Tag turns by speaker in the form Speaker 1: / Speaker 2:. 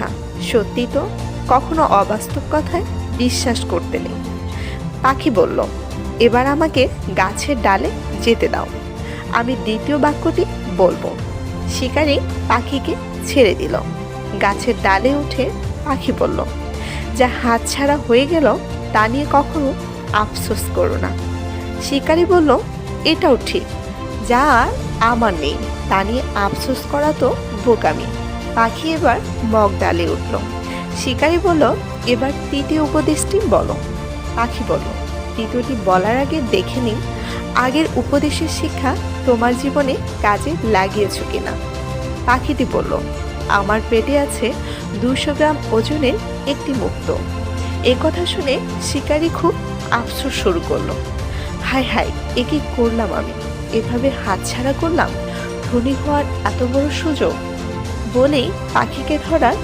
Speaker 1: কথা। সত্যি তো, কখনো অবাস্তব কথায় বিশ্বাস করতে নেই। পাখি বলল, এবার আমাকে গাছের ডালে যেতে দাও। আমি দ্বিতীয় বাক্যটি বলব। শিকারি পাখিকে ছেড়ে দিল। গাছের ডালে উঠে পাখি বলল, যা হাত ছাড়া হয়ে গেল, তা নিয়ে কখনো আফসোস করো না। শিকারি বলল, এটাও ঠিক। যা আমার নেই, তা নিয়ে আফসোস করা তো বোকামি। পাখি এবার মগ ডালে উঠল। শিকারি বলল, এবার তৃতীয় উপদেশটি বলো। পাখি বলল, তৃতীয়টি বলার আগে দেখে নিন, আগের উপদেশের শিক্ষা তোমার জীবনে কাজে লাগিয়েছো কিনা? পাখিটি বলল, আমার পেটে আছে দুশো গ্রাম ওজনের একটি মুক্ত। এ কথা শুনে শিকারি খুব আফসোস শুরু করল, হায় হায়, এ কি করলাম আমি? এভাবে হাতছাড়া করলাম? ধনী হওয়ার এত বড় সুযোগ বলেই পাখিকে ধরার